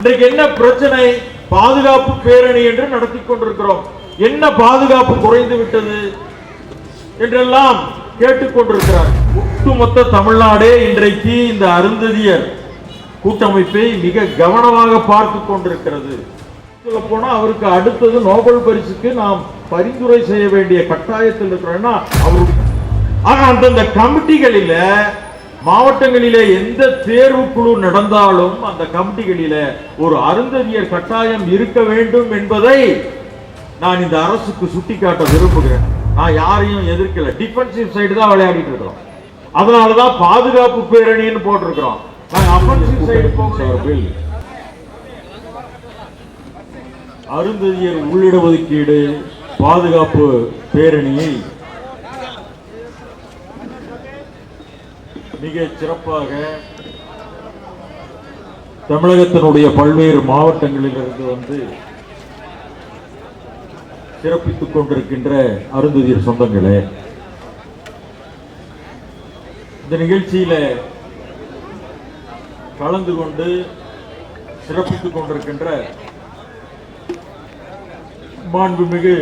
இன்றைக்கு என்ன பிரச்சனை? பாதுகாப்பு பேரணி என்று நடத்தி கொண்டிருக்கிறோம். என்ன பாதுகாப்பு குறைந்து விட்டது என்றெல்லாம் கேட்டுக்கொண்டிருக்கிறார் ஒட்டுமொத்த தமிழ்நாடே இன்றைக்கு இந்த அருந்ததியர் கூட்டமைப்பை மிக கவனமாக பார்த்து கொண்டிருக்கிறது. சொல்ல போனா அவருக்கு அடுத்தது நோபல் பரிசுக்கு நாம் பரிந்துரை செய்ய வேண்டிய கட்டாயத்தில் இருக்கிறோம்னா அவருடைய ஆனா அந்தந்த கமிட்டிகளில மாவட்டங்களிலே எந்த தேர்வு குழு நடந்தாலும் அந்த கமிட்டிகளில ஒரு அருந்ததியர் கட்டாயம் இருக்க வேண்டும் என்பதை நான் இந்த அரசுக்கு சுட்டிக்காட்ட விரும்புகிறேன். நான் யாரையும் எதிர்க்கல. டிஃபென்சிவ் சைடு தான் விளையாடிட்டு இருக்கிறோம். அதனாலதான் பாதுகாப்பு பேரணின்னு போட்டிருக்கிறோம். நாங்க அஃபென்சிவ் சைடு சார்பில் அருந்ததியர் உள்ளிட ஒதுக்கீடு பாதுகாப்பு பேரணியை மிக சிறப்பாக தமிழகத்தினுடைய பல்வேறு மாவட்டங்களிலிருந்து வந்து சிறப்பித்துக் கொண்டிருக்கின்ற அருந்ததியர் சொந்தங்களே இந்த நிகழ்ச்சியில கலந்து கொண்டு சிறப்பித்துக் கொண்டிருக்கின்ற மாண்புமிகு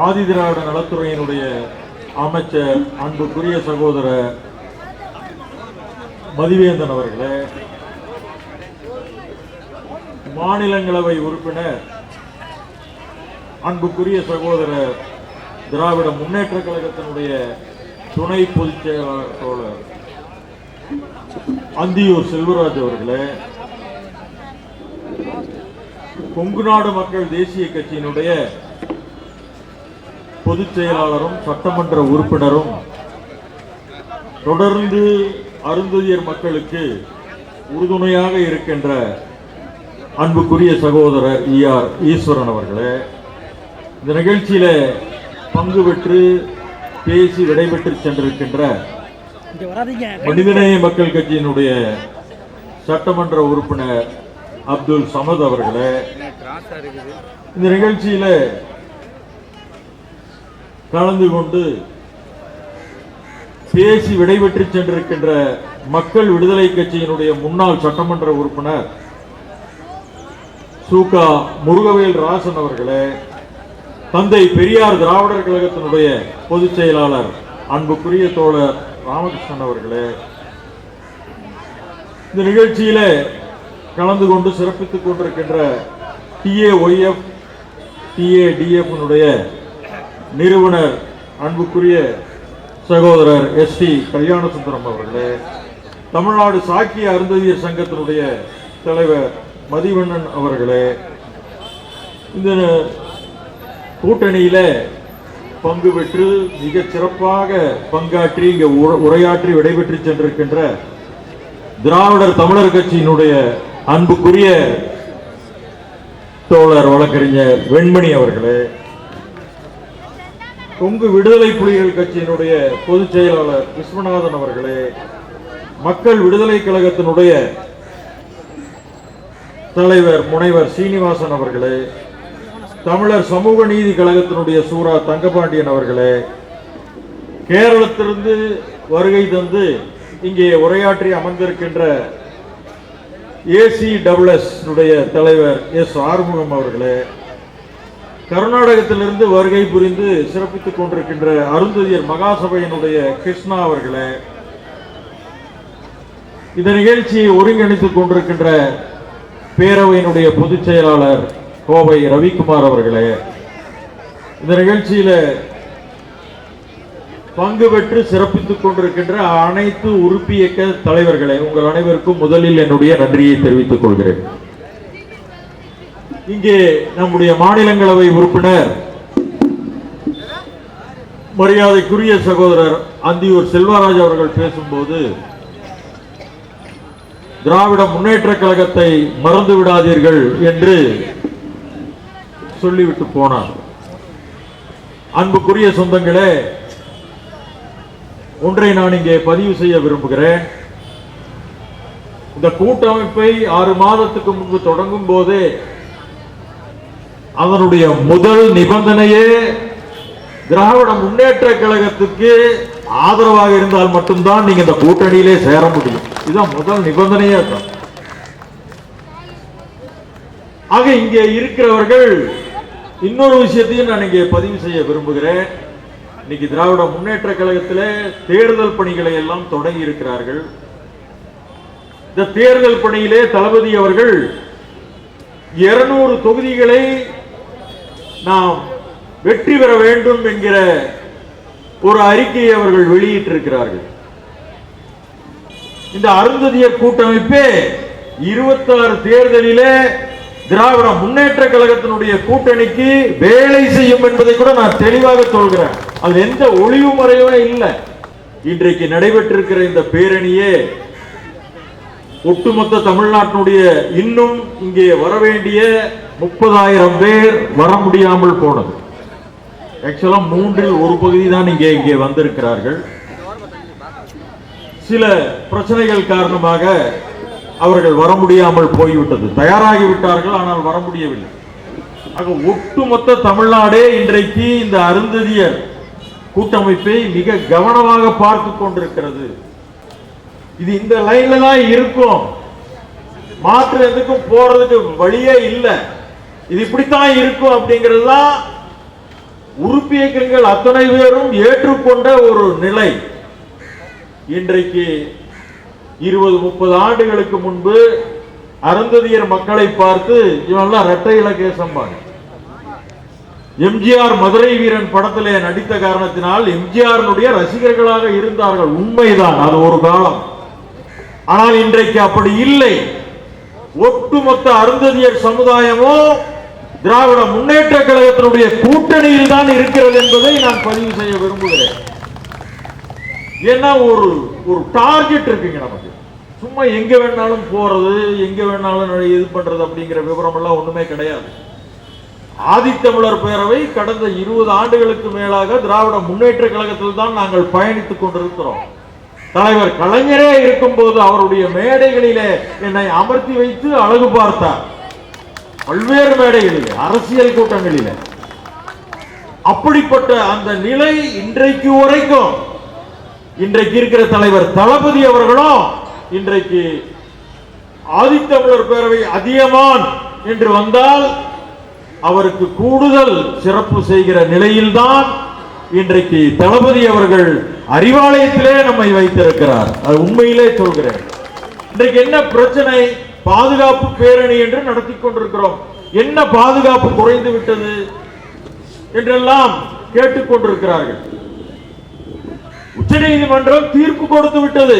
ஆதிதிராவிட நலத்துறையினுடைய அமைச்சர் அன்புக்குரிய சகோதரர் மதிவேந்தன் அவர்களே மாநிலங்களவை உறுப்பினர் அன்புக்குரிய சகோதரர் திராவிட முன்னேற்ற கழகத்தினுடைய துணை பொதுச் செயலாளர் தோழர் அந்தியூர் செல்வராஜ் அவர்களே கொங்கு நாடு மக்கள் தேசிய கட்சியினுடைய பொதுச் செயலாளரும் சட்டமன்ற உறுப்பினரும் தொடர்ந்து அருந்ததியர் மக்களுக்கு உறுதுணையாக இருக்கின்ற அன்புக்குரிய சகோதரர் ஈ ஆர். ஈஸ்வரன் அவர்களே இந்த நிகழ்ச்சியில பங்கு பெற்று பேசி விடைபெற்று சென்றிருக்கின்ற மனிதநேய மக்கள் கட்சியினுடைய சட்டமன்ற உறுப்பினர் அப்துல் சமத் அவர்களே இந்த நிகழ்ச்சியில கலந்து கொண்டு பேசி விடைபெற்று சென்றிருக்கின்ற மக்கள் விடுதலை கட்சியினுடைய முன்னாள் சட்டமன்ற உறுப்பினர் சூகா முருகவேல் ராசன் அவர்களே தந்தை பெரியார் திராவிடர் கழகத்தினுடைய பொதுச் செயலாளர் அன்புக்குரிய தோழர் ராமகிருஷ்ணன் அவர்களே இந்த நிகழ்ச்சியில கலந்து கொண்டு சிறப்பித்துக் கொண்டிருக்கின்ற டிஏஒய்எஃப் டிஏடிஎஃப் நிறுவனர் அன்புக்குரிய சகோதரர் எஸ் டி கல்யாணசுந்தரம் அவர்களே தமிழ்நாடு சாக்கிய அருந்ததியர் சங்கத்தினுடைய தலைவர் மதிவண்ணன் அவர்களே இந்த கூட்டணியில பங்கு பெற்று மிக சிறப்பாக பங்காற்றி இங்க உரையாற்றி விடைபெற்று சென்றிருக்கின்ற திராவிடர் தமிழர் கட்சியினுடைய அன்புக்குரிய தோழர் வழக்கறிஞர் வெண்மணி அவர்களே கொங்கு விடுதலை புலிகள் கட்சியினுடைய பொதுச் செயலாளர் விஸ்வநாதன் அவர்களே மக்கள் விடுதலை கழகத்தினுடைய தலைவர் முனைவர் சீனிவாசன் அவர்களே தமிழர் சமூக நீதி கழகத்தினுடைய சூரா தங்கபாண்டியன் அவர்களே கேரளத்திலிருந்து வருகை தந்து இங்கே உரையாற்றி அமர்ந்திருக்கின்ற ஏசி டபிள்எஸ் தலைவர் எஸ் ஆறுமுகம் அவர்களே கர்நாடகத்திலிருந்து வருகை புரிந்து சிறப்பித்துக் கொண்டிருக்கின்ற அருந்ததியர் மகாசபையினுடைய கிருஷ்ணா அவர்களே இந்த நிகழ்ச்சியை ஒருங்கிணைத்துக் கொண்டிருக்கின்ற பேரவையினுடைய பொதுச் செயலாளர் கோவை ரவிக்குமார் அவர்களே இந்த நிகழ்ச்சியில பங்கு பெற்று சிறப்பித்துக் கொண்டிருக்கின்ற அனைத்து உறுப்பியக்க தலைவர்களே உங்கள் அனைவருக்கும் முதலில் என்னுடைய நன்றியை தெரிவித்துக் கொள்கிறேன். இங்கே நம்முடைய மாநிலங்களவை உறுப்பினர் மரியாதைக்குரிய சகோதரர் அந்தியூர் செல்வராஜ் அவர்கள் பேசும்போது திராவிட முன்னேற்ற கழகத்தை மறந்து விடாதீர்கள் என்று சொல்லிவிட்டு போனார். அன்புக்குரிய சொந்தங்களே ஒன்றை நான் இங்கே பதிவு செய்ய விரும்புகிறேன். இந்த கூட்டமைப்பை ஆறு மாதத்துக்கு முன்பு தொடங்கும் போதே அதனுடைய முதல் நிபந்தனையே திராவிட முன்னேற்ற கழகத்துக்கு ஆதரவாக இருந்தால் மட்டும்தான் நீங்க இந்த கூட்டணியிலே சேர முடியும். இதுதான் முதல் நிபந்தனையே தான் ஆக இங்கே இருக்கிறவர்கள் இன்னொரு விஷயத்தையும் நான் இங்கே பதிவு செய்ய விரும்புகிறேன். இன்னைக்கு திராவிட முன்னேற்ற கழகத்திலே தேர்தல் பணிகளை எல்லாம் தொடங்கி இருக்கிறார்கள். இந்த தேர்தல் பணியிலே தளபதி அவர்கள் இருநூறு தொகுதிகளை நாம் வெற்றி பெற வேண்டும் என்கிற ஒரு அறிக்கையை அவர்கள் வெளியிட்டிருக்கிறார்கள். இந்த அருந்ததியர் கூட்டமைப்பே இருபத்தாறு தேர்தலிலே திராவிட முன்னேற்ற கழகத்தினுடைய கூட்டணிக்கு வேலை செய்யும் என்பதை கூட நான் தெளிவாக சொல்கிறேன். அது எந்த ஒளிவு முறையுமே இல்லை. இன்றைக்கு நடைபெற்றிருக்கிற இந்த பேரணியே ஒட்டுமொத்த தமிழ்நாட்டினுடைய இன்னும் இங்கே வர வேண்டிய முப்பதாயிரம் பேர் வர முடியாமல் போனது. ஆக்சுவலா மூன்றில் ஒரு பகுதி தான் இங்கே இங்கே வந்திருக்கிறார்கள். சில பிரச்சனைகள் காரணமாக அவர்கள் வர முடியாமல் போய்விட்டது. தயாராகி விட்டார்கள் ஆனால் வர முடியவில்லை. ஆக ஒட்டுமொத்த தமிழ்நாடே இன்றைக்கு இந்த அருந்ததியர் கூட்டமைப்பை மிக கவனமாக பார்த்து கொண்டிருக்கிறது. இது இந்த லைன்ல தான் இருக்கும். மாற்று எதுக்கும் போறதுக்கு வழியே இல்லை. இது இப்படித்தான் இருக்கும் அப்படிங்கிறது உறுப்பியக்கங்கள் உறுப்பு இயக்கங்கள் அத்தனை பேரும் ஏற்றுக்கொண்ட ஒரு நிலை. இன்றைக்கு இருபது முப்பது ஆண்டுகளுக்கு முன்பு அருந்ததியர் மக்களை பார்த்து இவெல்லாம் இரட்டை இலக்கேசம்பாங்க எம்ஜிஆர் மதுரை வீரன் படத்திலே நடித்த காரணத்தினால் எம்ஜிஆருடைய ரசிகர்களாக இருந்தார்கள். உண்மைதான் அது ஒரு காலம். ஆனால் இன்றைக்கு அப்படி இல்லை. ஒட்டுமொத்த அருந்ததியர் சமுதாயமோ திராவிட முன்னேற்ற கழகத்தினுடைய கூட்டணியில் தான் இருக்கிறது என்பதை நான் பதிவு செய்ய விரும்புகிறேன். ஏன்னா ஒரு ஒரு டார்கெட் இருக்குங்க நமக்கு. சும்மா எங்க வேணாலும் போறது எங்க வேணாலும் இது பண்றது அப்படிங்கிற விவரம் எல்லாம் ஒண்ணுமே கிடையாது. ஆதித்தமிழர் பேரவை கடந்த இருபது ஆண்டுகளுக்கு மேலாக திராவிட முன்னேற்ற கழகத்தில் தான் நாங்கள் பயணித்துக் கொண்டிருக்கிறோம். தலைவர் கலைஞரே இருக்கும்போது அவருடைய மேடைகளிலே என்னை அமர்த்தி வைத்து அழகு பார்த்தார். பல்வேறு மேடைகளிலே அரசியல் கூட்டங்களிலே. அப்படிப்பட்ட அந்த நிலை இன்றைக்கு வரைக்கும் இன்றைக்கு இருக்கிற தலைவர் தளபதி அவர்களும் இன்றைக்கு ஆதித்தமிழர் பேரவை அதியமான் என்று வந்தால் அவருக்கு கூடுதல் சிறப்பு செய்கிற நிலையில்தான் இன்றைக்கு தளபதி அவர்கள் அறிவாலயத்திலே நம்மை வைத்திருக்கிறார். அது உண்மையிலே சொல்கிறேன். இன்றைக்கு என்ன பிரச்சனை? பாதுகாப்பு பேரணி என்று நடத்தி கொண்டிருக்கிறோம். என்ன பாதுகாப்பு குறைந்து விட்டது என்றெல்லாம் கேட்டுக்கொண்டிருக்கிறார்கள் உச்சநீதிமன்றம் தீர்ப்பு கொடுத்து விட்டது.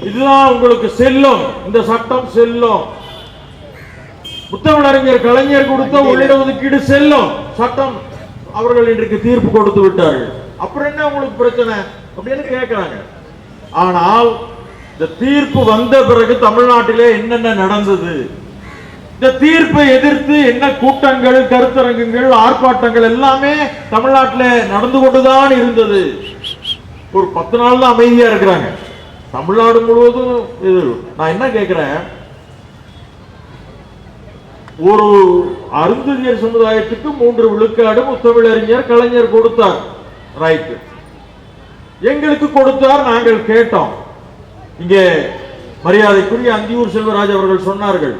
இதுதான் உங்களுக்கு செல்லும். இந்த சட்டம் செல்லும். முத்தமிழறிஞர் கலைஞர் கொடுத்த உள்ளிட ஒதுக்கீடு செல்லும். சட்டம் அவர்கள் இன்றைக்கு தீர்ப்பு கொடுத்து விட்டார்கள். அப்புறம் என்ன உங்களுக்கு பிரச்சனை? அப்படின்னு கேட்கிறாங்க. ஆனால் இந்த தீர்ப்பு வந்த பிறகு தமிழ்நாட்டிலே என்னென்ன நடந்தது? இந்த தீர்ப்பை எதிர்த்து என்ன கூட்டங்கள் கருத்தரங்குகள் ஆர்ப்பாட்டங்கள் எல்லாமே தமிழ்நாட்டில் நடந்து கொண்டுதான் இருந்தது. ஒரு பத்து நாள் தான் அமைதியா இருக்கிறாங்க. தமிழ்நாடு முழுவதும் இது. நான் என்ன கேட்கிறேன்? ஒரு அருந்ததியர் சமுதாயத்துக்கு மூன்று விழுக்காடு முத்தமிழறிஞர் கலைஞர் கொடுத்தார். ரைட்டு எங்களுக்கு கொடுத்தார் நாங்கள் கேட்டோம். இங்கே மரியாதைக்குரிய அந்தியூர் செல்வராஜ் அவர்கள் சொன்னார்கள்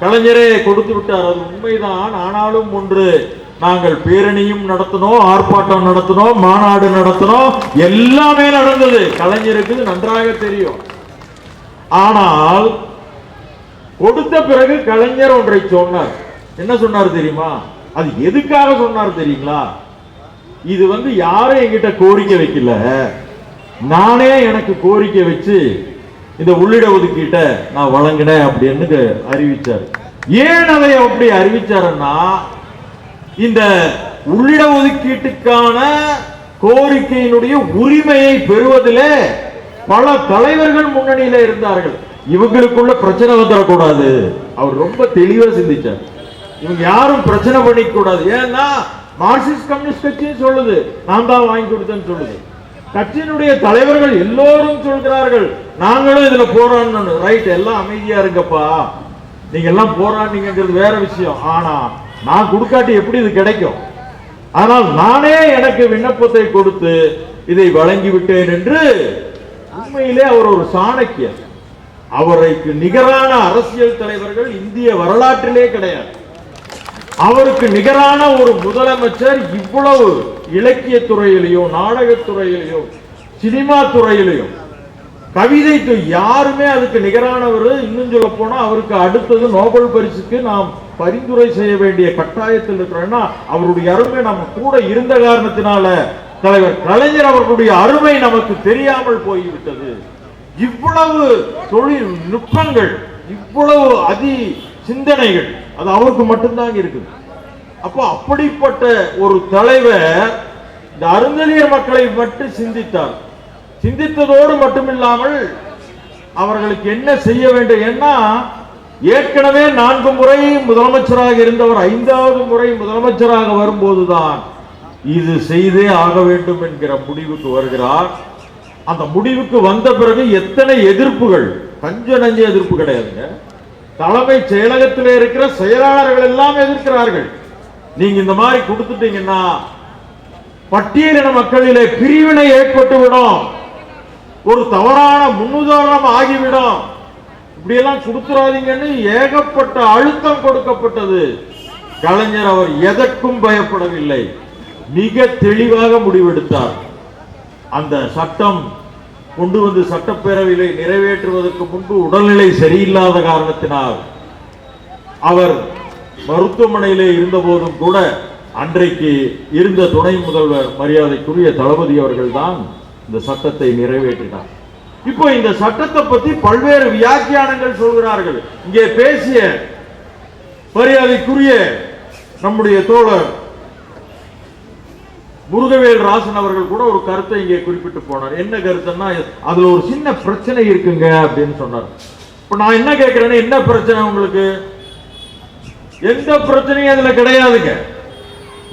கலைஞரே கொடுத்து விட்டார். அது உண்மைதான். ஆனாலும் ஒன்று நாங்கள் பேரணியும் நடத்தினோம் ஆர்ப்பாட்டம் நடத்தினோம் மாநாடு நடத்தினோம். எல்லாமே நடந்தது. கலைஞருக்கு நன்றாக தெரியும். ஆனால் கொடுத்த பிறகு கலைஞர் ஒன்றை சொன்னார். என்ன சொன்னார் தெரியுமா? அது எதுக்காக சொன்னார் தெரியுங்களா? இது வந்து யாரும் என்கிட்ட கோரிக்கை வைக்கல. நானே எனக்கு கோரிக்கை வச்சு இந்த உள்ளிட ஒதுக்கீட்ட நான் வழங்கினேன் அப்படின்னு அறிவிச்சார். ஏன் அதை அப்படி அறிவிச்சாருன்னா இந்த உள்ளிட ஒதுக்கீட்டுக்கான கோரிக்கையினுடைய உரிமையை பெறுவதிலே பல தலைவர்கள் முன்னணியில இருந்தார்கள். இவங்களுக்குள்ள பிரச்சனை வந்துடக்கூடாது. அவர் ரொம்ப தெளிவா சிந்திச்சார். இவங்க யாரும் பிரச்சனை பண்ணிக்க கூடாது ஏன்னா மார்க்சிஸ்ட் கம்யூனிஸ்ட் கட்சியும் சொல்லுது. நான் தான் வாங்கி கொடுத்தேன்னு சொல்லுது. கட்சியினுடைய தலைவர்கள் எல்லோரும் சொல்கிறார்கள் நாங்களும் இதுல போராடணும். ரைட் எல்லாம் அமைதியா இருங்கப்பா. நீங்க எல்லாம் போராடினீங்கிறது வேற விஷயம். ஆனா நான் கொடுக்காட்டி எப்படி இது கிடைக்கும்? ஆனால் நானே எனக்கு விண்ணப்பத்தை கொடுத்து இதை வழங்கி விட்டேன் என்று உண்மையிலே அவர் ஒரு சாணக்கியர். அவருக்கு நிகரான அரசியல் தலைவர்கள் இந்திய வரலாற்றிலே கிடையாது. அவருக்கு நிகரான ஒரு முதலமைச்சர் இவ்வளவு இலக்கிய துறையிலையோ நாடகத்துறையிலையோ சினிமா துறையிலையும் கவிதை யாருமே அதுக்கு நிகரானவர். இன்னும் சொல்ல போனா அவருக்கு அடுத்தது நோபல் பரிசுக்கு நாம் பரிந்துரை செய்ய வேண்டிய கட்டாயத்தில் இருக்கிறோம்னா அவருடைய அருமை நம்ம கூட இருந்த காரணத்தினால தலைவர் கலைஞர் அவர்களுடைய அருமை நமக்கு தெரியாமல் போய்விட்டது. இவ்வளவு தொழில் நுட்பங்கள் இவ்வளவு அதி சிந்தனைகள் அது அவருக்கு மட்டும்தான் இருக்குது. அப்போ அப்படிப்பட்ட ஒரு தலைவர் இந்த அருந்தலியர் மக்களை மட்டும் சிந்தித்தார். சிந்தித்ததோடு மட்டுமில்லாமல் அவர்களுக்கு என்ன செய்ய வேண்டும் ஏன்னா ஏற்கனவே நான்கு முறை முதலமைச்சராக இருந்தவர் ஐந்தாவது முறை முதலமைச்சராக வரும்போதுதான் இது செய்தே ஆக வேண்டும் என்கிற முடிவுக்கு வருகிறார். அந்த முடிவுக்கு வந்த பிறகு எத்தனை எதிர்ப்புகள்? கஞ்ச நஞ்ச எதிர்ப்பு கிடையாதுங்க. தலைமை செயலகத்தில் இருக்கிற செயலாளர்கள் எல்லாம் எதிர்க்கிறார்கள். நீங்க இந்த மாதிரி கொடுத்துட்டீங்கன்னா பட்டியலின மக்களிலே பிரிவினை ஏற்பட்டு விடும். ஒரு தவறான முன்னுதாரணம் ஆகிவிடும். இப்படியெல்லாம் கொடுத்துறாதீங்கன்னு ஏகப்பட்ட அழுத்தம் கொடுக்கப்பட்டது. கலைஞர் அவர் எதற்கும் பயப்படவில்லை. மிக தெளிவாக முடிவெடுத்தார். அந்த சட்டம் கொண்டு வந்து சட்டப்பேரவையிலே நிறைவேற்றுவதற்கு முன்பு உடல்நிலை சரியில்லாத காரணத்தினால் அவர் மருத்துவமனையிலே இருந்த போதும் கூட அன்றைக்கு இருந்த துணை முதல்வர் மரியாதைக்குரிய தளபதி அவர்கள் தான் இந்த சட்டத்தை நிறைவேற்றினார். இப்போ இந்த சட்டத்தை பத்தி பல்வேறு வியாக்கியானங்கள் சொல்கிறார்கள். இங்கே பேசிய மரியாதைக்குரிய நம்முடைய தோழர் முருகவேல் ராசன் அவர்கள் கூட ஒரு கருத்தை இங்கே குறிப்பிட்டு போனார். என்ன கருத்துன்னா அதுல ஒரு சின்ன பிரச்சனை இருக்குங்க அப்படின்னு சொன்னார். இப்ப நான் என்ன கேட்கிறேன்னா என்ன பிரச்சனை உங்களுக்கு? எந்த பிரச்சனையும் அதுல கிடையாதுங்க.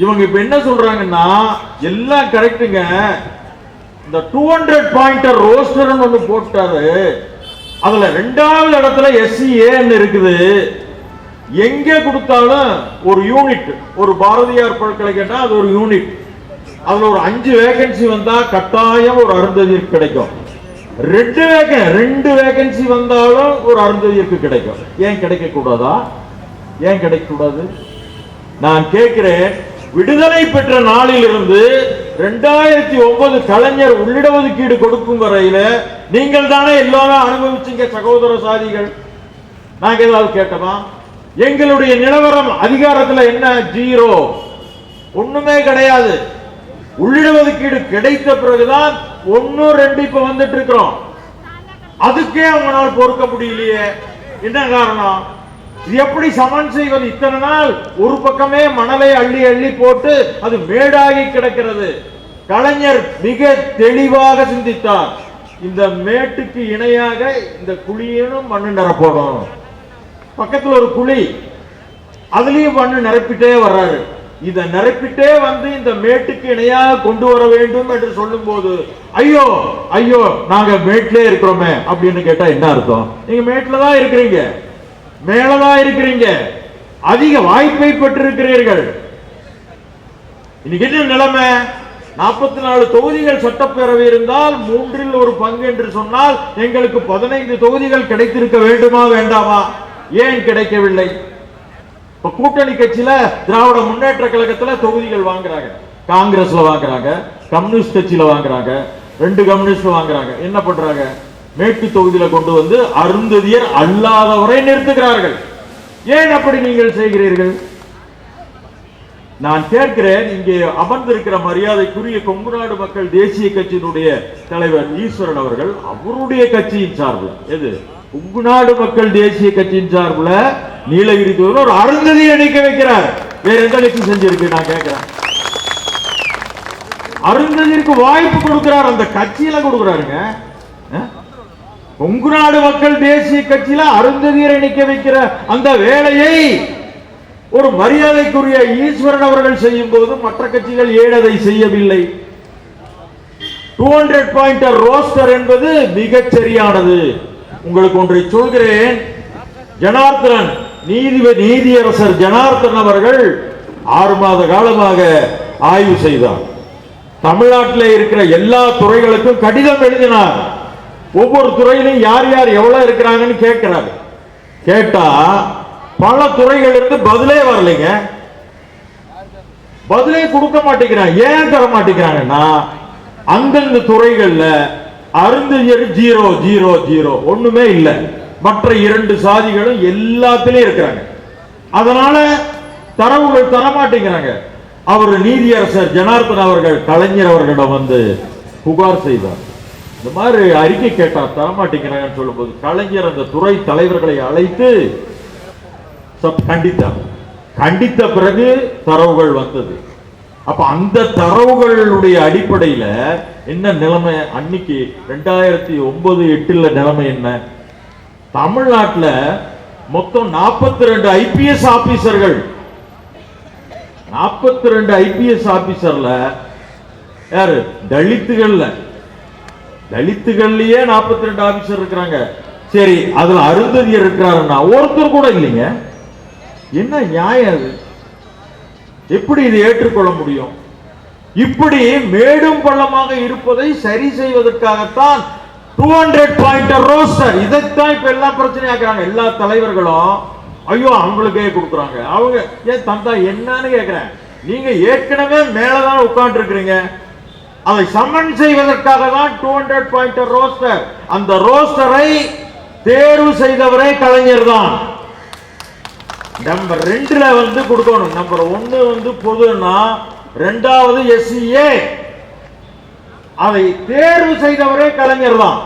இவங்க இப்ப என்ன சொல்றாங்கன்னா எல்லாம் கரெக்டுங்க இந்த டூ ஹண்ட்ரட் பாயிண்டர் ரோஸ்டர் ஒன்று போட்டாரு. அதுல ரெண்டாவது இடத்துல எஸ்சிஏன்னு இருக்குது. எங்க கொடுத்தாலும் ஒரு யூனிட் ஒரு பாரதியார் பல்கலைக்கழகம்னா அது ஒரு யூனிட் அதுல ஒரு அஞ்சு வேகன்சி வந்தா கட்டாயம் ஒரு அருந்ததியர் கிடைக்கும். ரெண்டு வேகன் ரெண்டு வேகன்சி வந்தாலும் ஒரு அருந்ததியருக்கு கிடைக்கும். ஏன் கிடைக்க கூடாதா ஏன் கிடைக்க கூடாது நான் கேட்கிறேன் விடுதலை பெற்ற நாளிலிருந்து ரெண்டாயிரத்தி ஒன்பது கலைஞர் உள்ளிட ஒதுக்கீடு கொடுக்கும் வரையில நீங்கள் தானே எல்லாரும் அனுபவிச்சீங்க சகோதர சாதிகள். நாங்க ஏதாவது கேட்டோமா? எங்களுடைய நிலவரம் அதிகாரத்துல என்ன? ஜீரோ. ஒண்ணுமே கிடையாது. உள்ளிட ஒதுக்கீடு கிடைத்த பிறகுதான் ஒன்னு ரெண்டு இப்ப வந்துட்டு இருக்கிறோம் அதுக்கே அவங்களால பொறுக்க முடியலையே. என்ன காரணம்? இது எப்படி சமன் செய்வது? இத்தனை நாள் ஒரு பக்கமே மணலை அள்ளி அள்ளி போட்டு அது மேடாகி கிடக்கிறது. கலைஞர் மிக தெளிவாக சிந்தித்தார். இந்த மேட்டுக்கு இணையாக இந்த குழியிலும் மண்ணு நிரப்பணும் பக்கத்துல ஒரு குழி. அதுலயும் மண்ணு நிரப்பிட்டே வர்றாரு. இதை நிரப்பிட்டே வந்து இந்த மேட்டுக்கு இணையாக கொண்டு வர வேண்டும் என்று சொல்லும்போது ஐயோ ஐயோ நாங்க மேட்லே இருக்கிறோமே அப்படின்னு கேட்டா என்ன அர்த்தம்? நீங்க மேட்ல தான் இருக்கிறீங்க. மேலதான் இருக்கிறீங்க. அதிக வாய்ப்பை பெற்றிருக்கிறீர்கள். இன்னைக்கு என்ன நிலைமை? நாற்பத்தி நாலு தொகுதிகள் சட்டப்பேரவை இருந்தால் மூன்றில் ஒரு பங்கு என்று சொன்னால் எங்களுக்கு பதினைந்து தொகுதிகள் கிடைத்திருக்க வேண்டுமா வேண்டாமா? ஏன் கிடைக்கவில்லை? இப்ப கூட்டணி கட்சியில திராவிட முன்னேற்ற கழகத்துல தொகுதிகள் வாங்குறாங்க. காங்கிரஸ்ல வாங்குறாங்க கம்யூனிஸ்ட் கட்சியில வாங்குறாங்க ரெண்டு கம்யூனிஸ்ட் வாங்குறாங்க. என்ன பண்றாங்க? மேற்கு தொகுதியில கொண்டு வந்து அருந்ததியர் அல்லாதவரை நிறுத்துகிறார்கள். ஏன் அப்படி நீங்கள் செய்கிறீர்கள்? நான் கேட்கிறேன் இங்கே அமர்ந்திருக்கிற மரியாதைக்குரிய கொங்கு நாடு மக்கள் தேசிய கட்சியினுடைய தலைவர் ஈஸ்வரன் அவர்கள் அவருடைய கட்சியின் சார்பு எது? உங்குநாடு மக்கள் தேசிய கட்சியின் சார்பில் நீலகிரி தொகுதியில் ஒரு அருந்ததி இணைக்க வைக்கிறார். வேற எந்த கட்சி செஞ்சிருக்கு? நான் கேட்கிறேன் அருந்ததிற்கு வாய்ப்பு கொடுக்கிறார். அந்த கட்சியில கொடுக்கிறாருங்க. கொங்கு நாடு மக்கள் தேசிய கட்சியில அருந்ததியரை நிக்க வைக்கிற அந்த வேலையை ஒரு மரியாதைக்குரிய ஈஸ்வரன் அவர்கள் செய்யும் போது மற்ற கட்சிகள் ஏழதை செய்யவில்லை. டூ ஹண்ட்ரட் பாயிண்ட் ரோஸ்டர் என்பது மிகச் சரியானது உங்களுக்கு ஒன்றை சொல்கிறேன். ஜனார்த்தனன் நீதிபதி நீதியரசர் ஜனார்த்தன் அவர்கள் ஆறு மாத காலமாக ஆய்வு செய்தார். தமிழ்நாட்டில் இருக்கிற எல்லா துறைகளுக்கும் கடிதம் எழுதினார். ஒவ்வொரு துறையிலும் யார் யார் எவ்வளவு இருக்கிறாங்கன்னு கேட்கிறார். கேட்டா பல துறைகள் இருந்து பதிலே வரலைங்க. பதிலே கொடுக்க மாட்டேங்கிறாங்க. ஏன் தர மாட்டேங்கிறாங்கன்னா அந்தந்த துறைகள்ல அருந்ததியர் ஜீரோ ஜீரோ ஜீரோ. ஒண்ணுமே இல்லை. மற்ற இரண்டு சாதிகளும் எல்லாத்திலையும் இருக்கிறாங்க. அதனால தரவுகள் தரமாட்டேங்கிறாங்க. அவர் நீதியரசர் ஜனார்தன் அவர்கள் கலைஞர் அவர்களிடம் வந்து புகார் செய்தார். இந்த மாதிரி அறிக்கை கேட்டார் தரமாட்டேங்கிறாங்கன்னு சொல்லும்போது கலைஞர் அந்த துறை தலைவர்களை அழைத்து சப் கண்டித்தார். கண்டித்த பிறகு தரவுகள் வந்தது. அப்ப அந்த தரவுகளுடைய அடிப்படையில என்ன நிலைமை? அன்னைக்கு ரெண்டாயிரத்தி ஒன்பது எட்டுல நிலைமை என்ன? தமிழ்நாட்டுல மொத்தம் 42 ரெண்டு ஐபிஎஸ் ஆபீசர்கள். 42 ரெண்டு ஐபிஎஸ் ஆபீசர்ல யாரு? தலித்துகள்ல. தலித்துகள்லயே 42 ரெண்டு ஆபீசர் இருக்கிறாங்க. சரி அதுல அருந்ததியர் இருக்கிறாருன்னா ஒருத்தர் கூட இல்லைங்க. என்ன நியாயம் அது? எப்படி இதை ஏற்றுக்கொள்ள முடியும்? இப்படி மேடும் பள்ளமாக இருப்பதை சரி செய்வதற்காகத்தான் டூ ஹண்ட்ரட் பாயிண்ட் ரோஸ்டர் இதைத்தான் இப்ப எல்லா பிரச்சனையாக்குறாங்க. எல்லா தலைவர்களும் ஐயோ அவங்களுக்கே கொடுக்குறாங்க. அவங்க ஏன் தந்தா என்னன்னு கேட்கிறேன் நீங்க ஏற்கனவே மேலதான் உட்கார்ந்து இருக்கிறீங்க அதை சமன் செய்வதற்காக தான் டூ ஹண்ட்ரட் பாயிண்ட் ரோஸ்டர் அந்த ரோஸ்டரை தேர்வு செய்தவரே கலைஞர் தான். நம்பர் ரெண்டுல வந்து கொடுக்கணும். நம்பர் ஒன்னு வந்து பொதுன்னா ரெண்டாவது எஸ்சிஏ அதை தேர்வு செய்தவரே கலைஞர் தான்.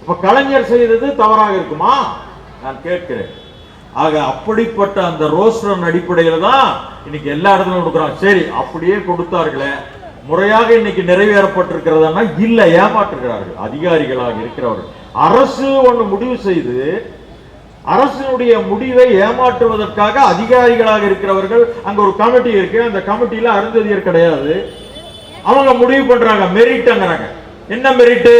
இப்ப கலைஞர் செய்தது தவறாக இருக்குமா? நான் கேட்கிறேன். ஆக அப்படிப்பட்ட அந்த ரோஸ்டன் அடிப்படையில் தான் இன்னைக்கு எல்லா இடத்துலயும் கொடுக்குறாங்க. சரி அப்படியே கொடுத்தார்களே. முறையாக இன்னைக்கு நிறைவேறப்பட்டிருக்கிறதுனா இல்ல ஏமாற்றுகிறார்கள். அதிகாரிகளாக இருக்கிறவர்கள். அரசு ஒன்று முடிவு செய்து அரசினுடைய முடிவை ஏமாற்றுவதற்காக அதிகாரிகளாக இருக்கிறவர்கள் அங்க ஒரு கமிட்டி இருக்கு. அந்த கமிட்டியில அருந்ததியர் கிடையாது. அவங்க முடிவு பண்றாங்க மெரிட்ங்கிறாங்க என்ன மெரிட்டு?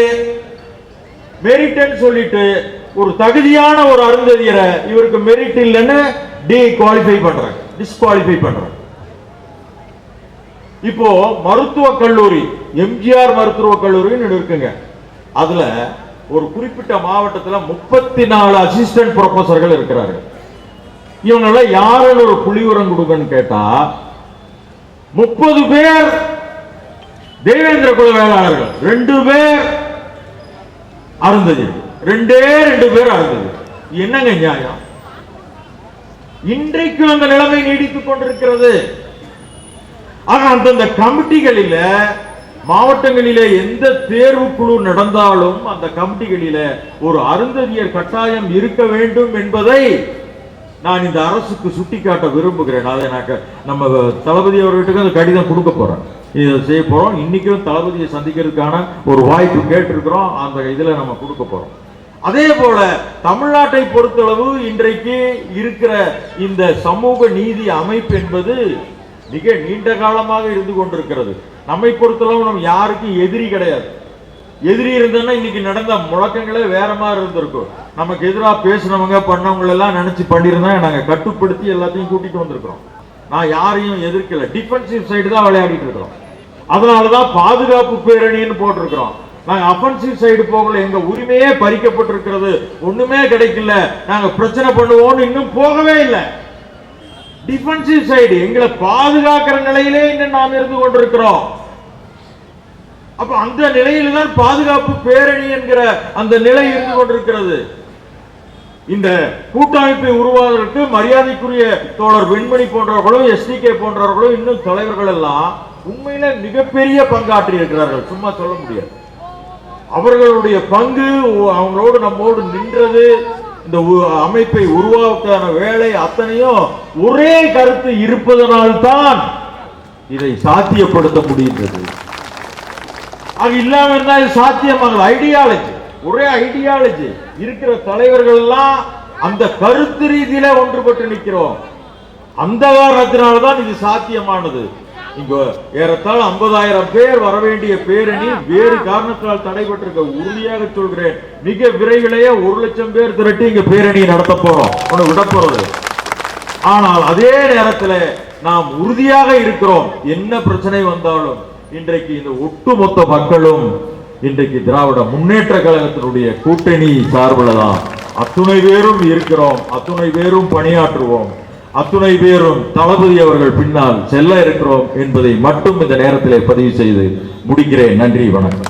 மெரிட்னு சொல்லிட்டு ஒரு தகுதியான ஒரு அருந்ததியரை இவருக்கு மெரிட் இல்லைன்னு டி குவாலிஃபை பண்றாங்க. டிஸ்குவாலிஃபை பண்றாங்க. இப்போ மருத்துவக் கல்லூரி எம்ஜிஆர் மருத்துவக் கல்லூரின்னு இருக்குங்க. அதுல ஒரு குறிப்பிட்ட மாவட்டத்துல முப்பத்தி நாலு அசிஸ்டன்ட் ப்ரொஃபஸர்கள் இருக்கிறார்கள். இவங்கள யாருன்னு ஒரு புலிவுரம் கொடுங்கன்னு கேட்டா முப்பது பேர் தேவேந்திர குல வேளாளர்கள் ரெண்டு பேர் அருந்ததி ரெண்டே ரெண்டு பேர் அருந்ததி என்னங்க நியாயம்? இன்றைக்கு அந்த நிலைமை நீடித்துக் கொண்டிருக்கிறது. ஆக அந்தந்த கமிட்டிகளில மாவட்டங்களிலே எந்த தேர்வு குழு நடந்தாலும் அந்த கமிட்டிகளிலே ஒரு அருந்ததியர் கட்டாயம் இருக்க வேண்டும் என்பதை நான் இந்த அரசுக்கு சுட்டிக்காட்ட விரும்புகிறேன். அதை நான் நம்ம தளபதி அவர்கிட்ட அந்த கடிதம் கொடுக்க போறேன். இதை செய்ய போறோம். இன்னைக்கும் தளபதியை சந்திக்கிறதுக்கான ஒரு வாய்ப்பு கேட்டிருக்கிறோம். அந்த இதுல நம்ம கொடுக்க போறோம். அதே போல தமிழ்நாட்டை பொறுத்தளவு இன்றைக்கு இருக்கிற இந்த சமூக நீதி அமைப்பு என்பது மிக நீண்ட காலமாக இருந்து கொண்டிருக்கிறது. நம்மை பொறுத்தளவு நம்ம யாருக்கும் எதிரி கிடையாது. எதிரி இருந்தேன்னா இன்னைக்கு நடந்த முழக்கங்களே வேற மாதிரி இருந்திருக்கும். நமக்கு எதிராக பேசுனவங்க பண்ணவங்க எல்லாம் நினைச்சு பண்ணியிருந்தா நாங்கள் கட்டுப்படுத்தி எல்லாத்தையும் கூட்டிட்டு வந்திருக்கிறோம். நான் யாரையும் எதிர்க்கல. டிஃபென்சிவ் சைடு தான் விளையாடிட்டு இருக்கிறோம். அதனாலதான் பாதுகாப்பு பேரணின்னு போட்டிருக்கிறோம். நாங்கள் அஃபென்சிவ் சைடு போகல. எங்க உரிமையே பறிக்கப்பட்டிருக்கிறது. ஒண்ணுமே கிடைக்கல. நாங்கள் பிரச்சனை பண்ணுவோம்னு இன்னும் போகவே இல்லை. டிஃபென்சிவ் சைடு எங்களை பாதுகாக்கிற நிலையிலே இன்னும் நாம் இருந்து கொண்டிருக்கிறோம். அப்ப அந்த நிலையில தான் பாதுகாப்பு பேரணி என்கிற அந்த நிலை இருந்து கொண்டிருக்கிறது. இந்த கூட்டமைப்பை உருவாவதற்கு மரியாதைக்குரிய தோழர் வெண்மணி போன்றவர்களும் எஸ்டிகே போன்றவர்களும் இன்னும் தலைவர்கள் எல்லாம் உண்மையில மிகப்பெரிய பங்காற்றி இருக்கிறார்கள். சும்மா சொல்ல முடியாது. அவர்களுடைய பங்கு அவங்களோடு நம்மோடு நின்றது இந்த உ- அமைப்பை உருவாக்கான வேலை அத்தனையும் ஒரே கருத்து இருப்பதனால்தான் இதை சாத்தியப்படுத்த முடிகின்றது. அது இல்லாம இருந்தா இது சாத்தியமாகல ஐடியாலஜி ஒரே ஐடியாலஜி இருக்கிற தலைவர்கள் எல்லாம் அந்த கருத்து ரீதியில ஒன்றுபட்டு நிற்கிறோம் அந்த காரணத்தினால்தான் இது சாத்தியமானது. இங்க ஏறத்தாழ 50000 பேர் வர வேண்டிய பேரணி வேறு காரணத்தால் தடைபட்டிருக்க. உறுதியாக சொல்கிறேன். மிக விரைவிலேயே ஒரு லட்சம் பேர் திரட்டி இங்க பேரணி நடத்த போறோம். ஒண்ணு விட போறது. ஆனால் அதே நேரத்தில் நாம் உறுதியாக இருக்கிறோம். என்ன பிரச்சனை வந்தாலும் இன்றைக்கு இந்த ஒட்டுமொத்த மக்களும் இன்றைக்கு திராவிட முன்னேற்ற கழகத்தினுடைய கூட்டணி சார்பில் தான் அத்துணை பேரும் இருக்கிறோம். அத்துணை பேரும் பணியாற்றுவோம். அத்துணை பேரும் தளபதி அவர்கள் பின்னால் செல்ல இருக்கிறோம் என்பதை மட்டும் இந்த நேரத்திலே பதிவு செய்து முடிக்கிறேன். நன்றி வணக்கம்.